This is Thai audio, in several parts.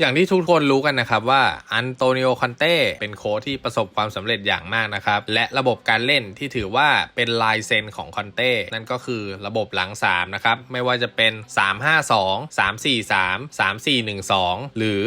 อย่างที่ทุกคนรู้กันนะครับว่าอันโตนิโอคอนเต้เป็นโค้ชที่ประสบความสำเร็จอย่างมากนะครับ และระบบการเล่นที่ถือว่าเป็นลายเซ็นของคอนเต้นั่นก็คือระบบหลัง 3 นะครับ ไม่ว่าจะเป็น 352 343 3412 หรือ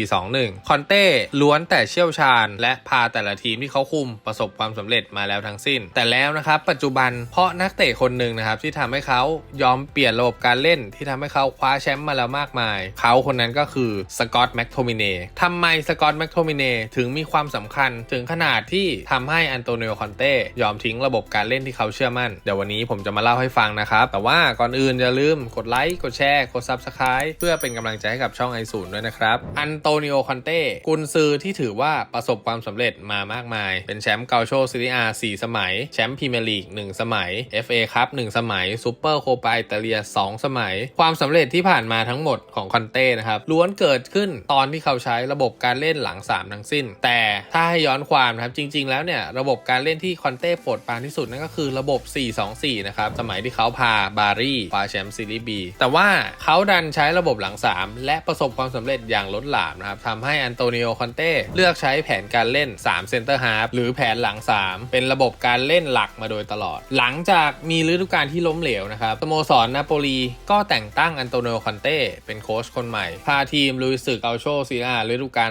3421 คอนเต้ล้วนแต่เชี่ยวชาญ และพาแต่ละทีมที่เขาคุมประสบความสำเร็จมาแล้วทั้งสิ้น แต่แล้วนะครับ ปัจจุบันเพราะนักเตะคนหนึ่งนะครับที่ทำให้เขายอมเปลี่ยนระบบการเล่นที่ทำให้เขาคว้าแชมป์มาแล้วมากมาย เขาคนนั้นก็คือกอตแม็กโทมิเน่ทำไมสกอตแม็กโทมิเน่ถึงมีความสำคัญถึงขนาดที่ทำให้อันโตนิโอคอนเต้ยอมทิ้งระบบการเล่นที่เขาเชื่อมั่น เดี๋ยววันนี้ผมจะมาเล่าให้ฟังนะครับ แต่ว่าก่อนอื่นอย่าลืมกดไลค์กดแชร์กด Subscribe เพื่อเป็นกำลังใจให้กับช่องไอศูนย์ด้วยนะครับอันโตนิโอคอนเต้กุนซือที่ถือว่าประสบความสำเร็จมามากมาย เป็นแชมป์เกาโชซีรีอา4สมัยแชมป์พรีเมียร์ลีก1สมัย FA คัพ1สมัยซูเปอร์โคปาอิตาเลีย 2 สมัย ความสำเร็จที่ผ่านมาทั้งหมดของคอนเต้นะครับล้วนเกิดขึ้น ตอนที่เขาใช้ระบบการเล่นหลัง 3 ทั้งสิ้น แต่ถ้าให้ย้อนความนะครับจริง ๆ แล้วเนี่ยระบบการเล่นที่คอนเต้โปรดปรานที่สุดนั่นก็คือระบบ 4-2-4 นะครับ สมัยที่เขาพาบารีคว้าแชมป์ซีรีส์ B แต่ว่าเขาดันใช้ระบบหลัง 3 และประสบความสำเร็จอย่างล้นหลามนะครับทำให้อันโตนิโอคอนเต้เลือกใช้แผนการเล่น3เซนเตอร์ฮาร์ฟหรือแผนหลัง 3 เป็นระบบการเล่นหลักมาโดยตลอด หลังจากมีฤดูกาลที่ล้มเหลวนะครับสโมสรนาโปลีก็แต่งตั้งอันโตนิโอคอนเต้เป็นโค้ชคนใหม่พาทีมลุยศึกเอาโชซีอาฤดูกาล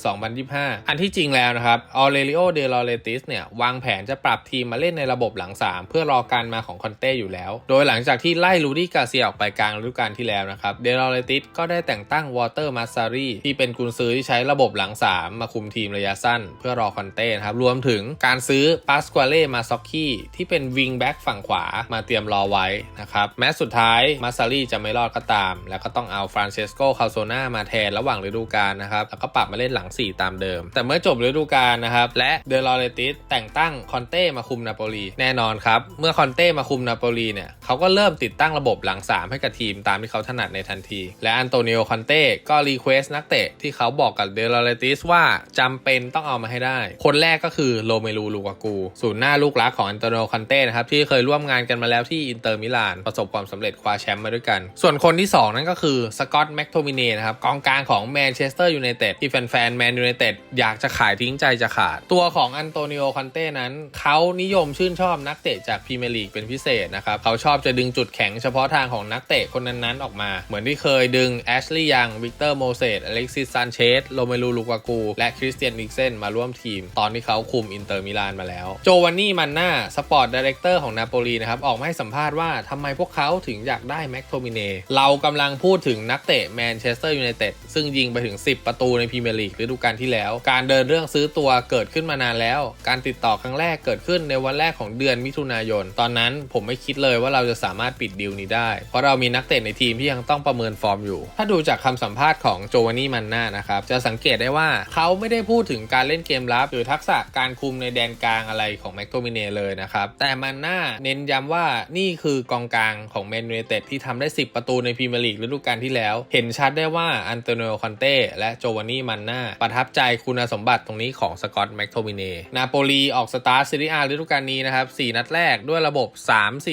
2024-2025 อันที่จริงแล้วนะครับออเรลิโอเดลอเรติสเนี่ยวางแผนจะปรับทีมมาเล่นในระบบหลัง 3 เพื่อรอการมาของคอนเต้อยู่แล้ว โดยหลังจากที่ไล่ลูดี้กาเซียออกไปกลางฤดูกาลที่แล้วนะครับเดลอเรติสก็ได้แต่งตั้งวอเตอร์มาซารีที่เป็นกุนซือที่ใช้ระบบหลัง 3 มาคุมทีมระยะสั้น เพื่อรอคอนเต้นะครับรวมถึงการซื้อปาสควาเล่มาซ็อกกี้ที่เป็นวิงแบ็กฝั่งขวามาเตรียมรอไว้นะครับแม้สุดท้ายมาซารีจะไม่รอดก็ตาม แล้วก็ต้องเอาฟรานเชสโกคาโซนามาแทนระหว่างฤดูกาลนะครับแล้วก็ปรับมาเล่นหลัง 4 ตามเดิม แต่เมื่อจบฤดูกาลนะครับและเดลอเรติสแต่งตั้งคอนเต้มาคุมนาโปลีแน่นอนครับเมื่อคอนเต้มาคุมนาโปลีเนี่ยเขาก็เริ่มติดตั้งระบบหลัง 3 ให้กับทีมตามที่เขาถนัดในทันที และอันโตนิโอคอนเต้ก็รีเควสนักเตะที่เขาบอกกับเดลอเรติสว่าจำเป็นต้องเอามาให้ได้ คนแรกก็คือโรเมลูลูกากูศูนย์หน้าลูกรักของอันโตนิโอคอนเต้นะครับที่เคยร่วมงานกันมาแล้วที่อินเตอร์มิลานประสบความสำเร็จคว้าแชมป์มาด้วยกัน ส่วนคนที่ 2 นั่นก็คือสกอตแม็กโทมิเน่นะครับกองกลางของแมนเชสเตอร์ยูไนเต็ดที่แฟนๆแมนยูไนเต็ดอยากจะขายทิ้งใจจะขาด ตัวของอันโตนิโอคอนเต้นั้นเขานิยมชื่นชอบนักเตะจากพรีเมียร์ลีกเป็นพิเศษนะครับเขาชอบจะดึงจุดแข็งเฉพาะทางของนักเตะคนนั้นๆออกมา เหมือนที่เคยดึงแอชลีย์ยังวิกเตอร์โมเซสอเล็กซิสซานเชสโรเมลูลูกากูและคริสเตียนวิกเซนมาร่วมทีม ตอนที่เขาคุมอินเตอร์มิลานมาแล้ว โจวานนี่มันน่าสปอร์ตดีเรคเตอร์ของนาโปลีนะครับออกมาให้สัมภาษณ์ว่าทำไมพวกเขาถึงอยากได้แม็กโทมิเน่เรากำลังพูดถึงนักเตะแมนเชสเตอร์ยูไนเต็ดซึ่งยิงไปถึง 10 ประตูในพรีเมียร์ลีกฤดูกาลที่แล้ว การเดินเรื่องซื้อตัวเกิดขึ้นมานานแล้ว การติดต่อครั้งแรกเกิดขึ้นในวันแรกของเดือนมิถุนายน ตอนนั้นผมไม่คิดเลยว่าเราจะสามารถปิดดีลนี้ได้ เพราะเรามีนักเตะในทีมที่ยังต้องประเมินฟอร์มอยู่ ถ้าดูจากคำสัมภาษณ์ของโจวานี่มันนานะครับ จะสังเกตได้ว่าเขาไม่ได้พูดถึงการเล่นเกมรับ หรือทักษะการคุมในแดนกลางอะไรของแม็กโทมิเน่เลยนะครับ แต่มันนาเน้นย้ำว่านี่คือกองกลางของแมนยูไนเต็ดที่ทำได้ 10 ประตูในพรีเมียร์ลีกฤดูกาลที่แล้ว เห็นชัดได้ว่าอันโตนิโอคอนเต้และโจวานี่มันนาประทับใจคุณสมบัติตรงนี้ของสกอตต์แม็กโทมิเนนาโปลีออกสตาร์ซีรีอาฤดูกาลนี้นะครับ 4 นัดแรกด้วยระบบ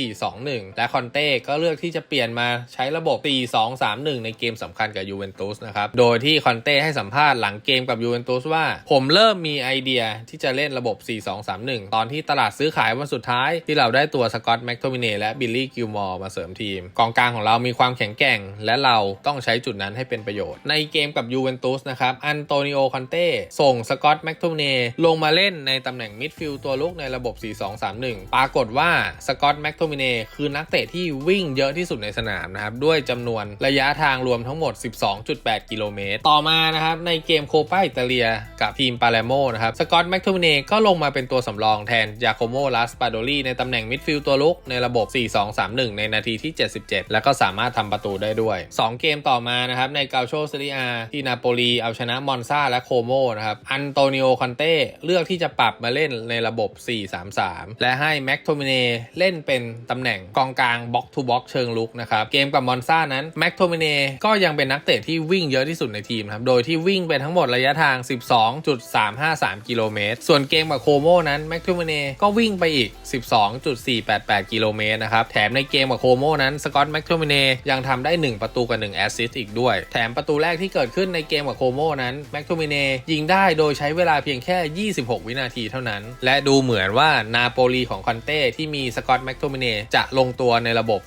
3-4-2-1 และคอนเต้ก็เลือกที่จะเปลี่ยนมาใช้ระบบ 4-2-3-1 ในเกมสำคัญกับยูเวนตุสนะครับ โดยที่คอนเต้ให้สัมภาษณ์หลังเกมกับยูเวนตุสว่า ผมเริ่มมีไอเดียที่จะเล่นระบบ 4-2-3-1 ตอนที่ตลาดซื้อขายวันสุดท้ายที่เราได้ตัวสกอตต์แม็กโทมิเนและบิลลี่กิลมอร์มาเสริมทีม กองกลางของเรามีความแข็งแกร่ง และเราต้องใช้จุดนั้นให้เป็นประโยชน์ ในเกมกับยูเวนตุสนะครับ อันโตนิโอคอนเต้ส่งสกอตต์แม็กโทมิเน่ลงมาเล่นในตำแหน่งมิดฟิลด์ตัวลุกในระบบ 4-2-3-1 ปรากฏว่าสกอตต์แม็กโทมิเน่คือนักเตะที่วิ่งเยอะที่สุดในสนามนะครับ ด้วยจำนวนระยะทางรวมทั้งหมด 12.8 กิโลเมตร ต่อมานะครับ ในเกมโคปาอิตาเลียกับทีมปาเลโมนะครับ สกอตต์แม็กโทมิเน่ก็ลงมาเป็นตัวสำรองแทนยาโคโมลาสปาโดลีในตำแหน่งมิดฟิลด์ตัวลุกในระบบ 4-2-3-1 ในนาทีที่ 77 แล้วก็สามารถทำประตูได้ด้วย 2 เกมต่อมานะครับในเกาาโชเซรียที่นาโปลีเอาชนะมอนซาและโคโมนะครับ อันโตนิโอคอนเต้เลือกที่จะปรับมาเล่นในระบบ 4-3-3 และให้แม็กโทมิเน่เล่นเป็นตำแหน่งกองกลางบ็อกทูบ็อกเชิงลุกนะครับ เกมกับมอนซานั้นแม็กโทมิเน่ก็ยังเป็นนักเตะที่วิ่งเยอะที่สุดในทีมครับ โดยที่วิ่งไปทั้งหมดระยะทาง 12.353 กิโลเมตร ส่วนเกมกับโคโมนั้นแม็กโทมิเน่ก็วิ่งไปอีก 12.488 กิโลเมตรนะครับ แถมในเกมกับโคโมนั้นสกอตแม็กโทมิเน่ยังทำได้ 1 ประตูกับ1แอสซิสต์อีกด้วย แถมมประตูแรกที่เกิดขึ้นในเกมกับโคโมนั้นแม็กโทมิเนยิงได้โดยใช้เวลาเพียงแค่ 26 วินาทีเท่านั้น และดูเหมือนว่านาโปลีของคอนเต้ที่มีสกอตแม็กโทมิเนจะลงตัวในระบบ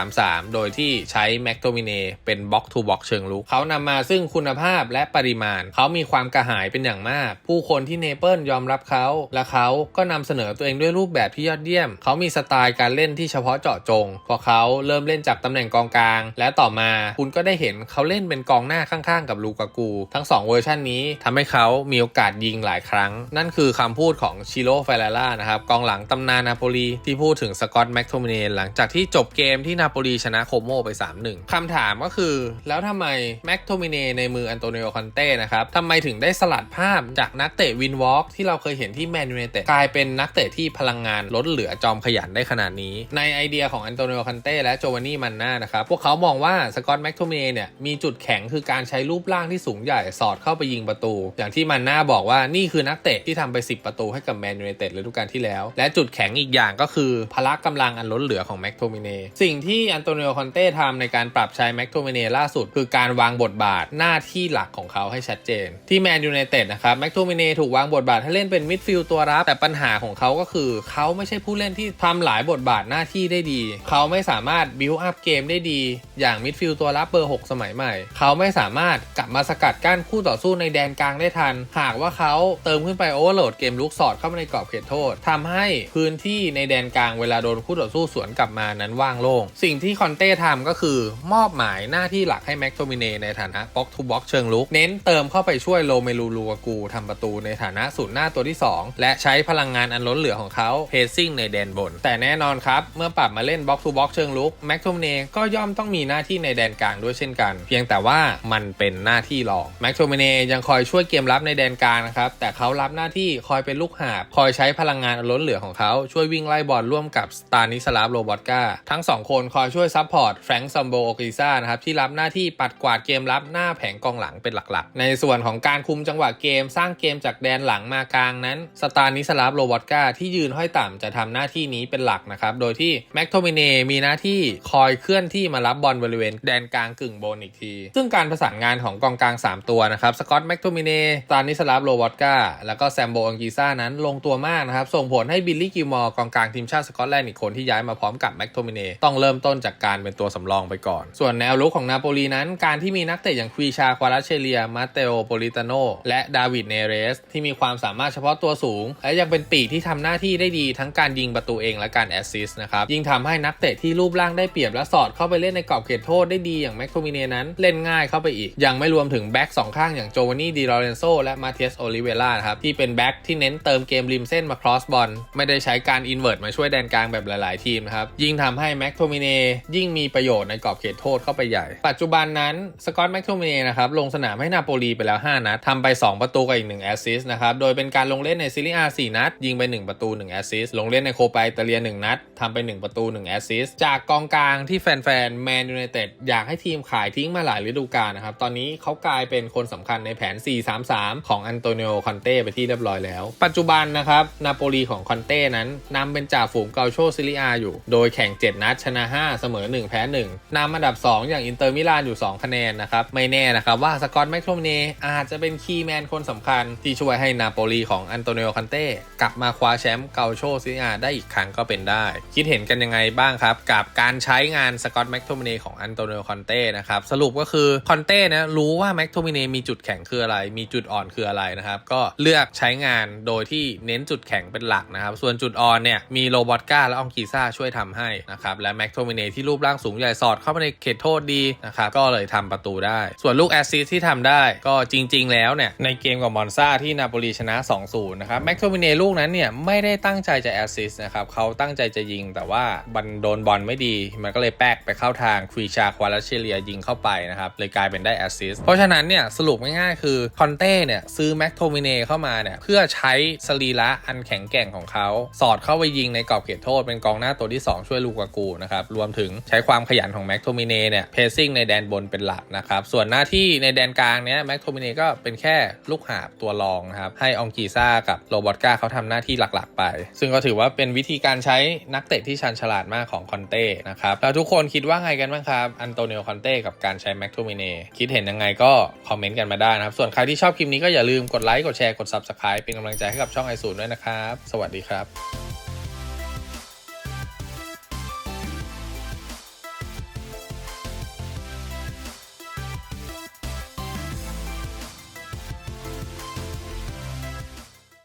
4-3-3 โดยที่ใช้แม็กโทมิเนเป็นบล็อกทูบล็อกเชิงลุกเขานำมาซึ่งคุณภาพและปริมาณ เขามีความกระหายเป็นอย่างมาก ผู้คนที่เนเปิลยอมรับเขาและเขาก็นำเสนอตัวเองด้วยรูปแบบที่ยอดเยี่ยม เขามีสไตล์การเล่นที่เฉพาะเจาะจงพอเขาเริ่มเล่นจากตำแหน่งกองกลาง และต่อมาคุณก็ได้เห็นเขาเล่นเป็น็นกองหน้าข้างๆ กับลูกากู ทั้ง 2 เวอร์ชันนี้ทำให้เขามีโอกาสยิงหลายครั้ง นั่นคือคำพูดของชิโร่เฟลล่านะครับกองหลังตำนานนาโปลีที่พูดถึงสกอตแม็กโทมิเนหลังจากที่จบเกมที่นาโปลีชนะโคโมไป 3-1คำถามก็คือ แล้วทำไมแม็กโทมิเนในมืออันโตนิโอคอนเต้นะครับทำไมถึงได้สลัดภาพจากนักเตะวินวอล์กที่เราเคยเห็นที่แมนยูไนเต็ดกลายเป็นนักเตะที่พลังงานล้นเหลือจอมขยันได้ขนาดนี้ ในไอเดียของอันโตนิโอคอนเต้และโจวานนี่มันน่านะครับพวกเขามองว่าสกอตแม็กโทมิเนเนี่ยมีจุดแข็งคือการใช้รูปร่างที่สูงใหญ่สอดเข้าไปยิงประตู อย่างที่มันนาบอกว่านี่คือนักเตะที่ทำไป 10 ประตูให้กับแมนยูไนเต็ดฤดูกาลที่แล้ว และจุดแข็งอีกอย่างก็คือพละกำลังอันล้นเหลือของแม็กโทมิเนสิ่งที่อันโตนิโอคอนเต้ทำในการปรับใช้แม็กโทมิเนล่าสุด คือการวางบทบาทหน้าที่หลักของเขาให้ชัดเจน ที่แมนยูไนเต็ดนะครับแม็กโทมิเนถูกวางบทบาทให้เล่นเป็นมิดฟิลด์ตัวรับแต่ปัญหาของเขาก็คือ เขาไม่ใช่ผู้เล่นที่ทำหลายบทบาทหน้าที่ได้ดี เขาไม่สามารถบิวอัพเกมได้ดี อย่างมิดฟิลด์ตัวรับเบอร์ 6 สมัยใหม่เขาไม่สามารถกลับมาสกัดกั้นคู่ต่อสู้ในแดนกลางได้ทัน หากว่าเขาเติมขึ้นไปโอเวอร์โหลดเกมลุกสอดเข้ามาในกรอบเขตโทษทำให้พื้นที่ในแดนกลางเวลาโดนคู่ต่อสู้สวนกลับมานั้นว่างโล่ง สิ่งที่คอนเต้ทำก็คือมอบหมายหน้าที่หลักให้แม็กโทมิเนในฐานะบ็อกทูบ็อกเชิงลุก เน้นเติมเข้าไปช่วยโลเมลูลูกากูทำประตูในฐานะศูนย์หน้าตัวที่ 2 และใช้พลังงานอันล้นเหลือของเขาเพซซิ่งในแดนบน แต่แน่นอนครับ เมื่อปรับมาเล่นบ็อกทูบ็อกเชิงลุกแม็กโทมิเนก็ย่อมต้องมีหน้าที่ในแดนกลางด้วยเช่นกัน เพียงแต่ว่ามันเป็นหน้าที่รองแม็กโทมิเนยังคอยช่วยเกมรับในแดนกลางนะครับ แต่เขารับหน้าที่คอยเป็นลูกหาบ คอยใช้พลังงานล้นเหลือของเขา ช่วยวิ่งไล่บอลร่วมกับสตานิสลาฟโรบอตกาทั้งสองคนคอยช่วยซัพพอร์ตแฟรงค์ซัมโบโอกิซ่านะครับ ที่รับหน้าที่ปัดกวาดเกมรับหน้าแผงกองหลังเป็นหลักๆ ในส่วนของการคุมจังหวะเกมสร้างเกมจากแดนหลังมากลางนั้นสตานิสลาฟโรบอตกาที่ยืนห้อยต่ำจะทำหน้าที่นี้เป็นหลักนะครับโดยที่แม็กโทมิเนมีหน้าที่คอยเคลื่อนที่มารับบอลบริเวณแดนกลางกึ่งบนอีกทีซึ่งการประสานงานของกองกลาง 3 ตัวนะครับสกอตแม็กโทมิเนสตานิสลาฟโรบอตกาแล้วก็แซมโบอังกีซ่านั้นลงตัวมากนะครับ ส่งผลให้บิลลี่กิมอร์กองกลางทีมชาติสกอตแลนด์อีกคนที่ย้ายมาพร้อมกับแม็กโทมิเนต้องเริ่มต้นจากการเป็นตัวสำรองไปก่อน ส่วนแนวลุกของนาโปลีนั้น การที่มีนักเตะอย่างควีชาควาราเชเลียมาเตโอโปลิตาโนและดาวิดเนเรส ที่มีความสามารถเฉพาะตัวสูง และยังเป็นปีกที่ทำหน้าที่ได้ดีทั้งการยิงประตูเองและการแอสซิสต์นะครับยิ่งทำให้นักเตะที่รูปร่างได้เปรียบและสอดเข้าไปเล่นในกรอบเขตโทษได้ดีอย่างแม็กโทมิเนนั้นเล่นง่ายเข้าไปอีก ยังไม่รวมถึงแบ็กสองข้างอย่างโจวานี่ดีลอเรนโซและมาเทียสโอลิเวล่าครับ ที่เป็นแบ็กที่เน้นเติมเกมริมเส้นมาครอสบอลไม่ได้ใช้การอินเวอร์ตมาช่วยแดนกลางแบบหลายๆ ทีมครับ ยิ่งทำให้แม็กโทมิเนยิ่งมีประโยชน์ในกรอบเขตโทษเข้าไปใหญ่ ปัจจุบันนั้นสกอตแม็กโทมิเนนะครับลงสนามให้นาโปลีไปแล้ว 5 นัดทำไป 2 ประตูกับอีก1แอสซิสต์นะครับ โดยเป็นการลงเล่นในซีรีส์อา4นัด ยิงไป 1 ประตู 1 แอสซิสต์ ลงเล่นในโคปาอิตาเลีย 1 นัดทำไป 1 ประตู 1 แอสซิสต์ จากกองกลางที่แฟนๆ แมนยูไนเต็ดอยากให้ทีมขายทิ้งมาหลายฤดูกาลนะครับ ตอนนี้เขากลายเป็นคนสำคัญในแผน 4-3-3 ของอันโตนิโอ คอนเต้ไปที่เรียบร้อยแล้ว ปัจจุบันนะครับนาโปลีของคอนเต้นั้นนำเป็นจ่าฝูงเกาโชซิลิอาอยู่ โดยแข่ง 7 นัดชนะ 5 เสมอ 1 แพ้ 1นำอันดับ 2 อย่างอินเตอร์มิลานอยู่ 2 คะแนนนะครับ ไม่แน่นะครับว่าสกอตแมคโทมเนอาจจะเป็นคีย์แมนคนสำคัญ ที่ช่วยให้นาโปลีของอันโตนิโอ คอนเต้กลับมาคว้าแชมป์เกาโชซิลิอาได้อีกครั้งก็เป็นได้ คิดเห็นกันยังไงบ้างครับกับการใช้งานสกอตแมคโทมเนของอันโตนิโอ คอนเต้นะครับสรุปก็คือคอนเต้นะรู้ว่าแมคโทมิเนมีจุดแข็งคืออะไร มีจุดอ่อนคืออะไรนะครับ ก็เลือกใช้งานโดยที่เน้นจุดแข็งเป็นหลักนะครับ ส่วนจุดอ่อนเนี่ยมีโรบอตก้าและองกีซ่าช่วยทำให้นะครับและแม็กโทมิเนที่รูปร่างสูงใหญ่สอดเข้าไปในเขตโทษดีนะครับก็เลยทำประตูได้ ส่วนลูกแอสซิสที่ทำได้ก็จริง ๆ แล้วเนี่ยในเกมกับมอนซาที่นาโปลีชนะ 2-0 นะครับแม็กโทมิเนลูกนั้นเนี่ยไม่ได้ตั้งใจจะแอสซิสนะครับเขาตั้งใจจะยิงแต่ว่าบันโดนบอลไม่ดี มันก็เลยแป๊กไปเข้าทางควีชาควาลาเชเลียยิงเข้าไปนะครับเลยกลายเป็นได้แอสซิสเพราะฉะนั้นเนี่ยสรุปง่ายๆคือคอนเต้เนี่ยซื้อแม็กโทมิเนเข้ามาเนี่ยเพื่อใช้สรีระอันแข็งแกร่งของเขา สอดเข้าไปยิงในกรอบเขตโทษเป็นกองหน้าตัวที่ 2 ช่วยลูกากูนะครับรวมถึงใช้ความขยันของแม็กโทมิเนเนี่ยเพซซิ่งในแดนบนเป็นหลักนะครับส่วนหน้าที่ในแดนกลางเนี่ยแม็กโทมิเนก็เป็นแค่ลูกหาบตัวรองนะครับให้องกีซ่ากับโรบอตกาเขาทำหน้าที่หลักๆ ไป ซึ่งก็ถือว่าเป็นวิธีการใช้นักเตะที่ชันฉลาดมากของคอนเต้นะครับแล้วทุกคนคิดว่าไงกันบ้างครับอันโตนิโอคอนเต้กับการใช้แม็กทูมิเนคิดเห็นยังไงก็คอมเมนต์กันมาได้นะครับ ส่วนใครที่ชอบคลิปนี้ก็อย่าลืมกดไลค์กดแชร์กด Subscribe เป็นกำลังใจให้กับช่องไอศูนย์ด้วยนะครับ สวัสดีครับ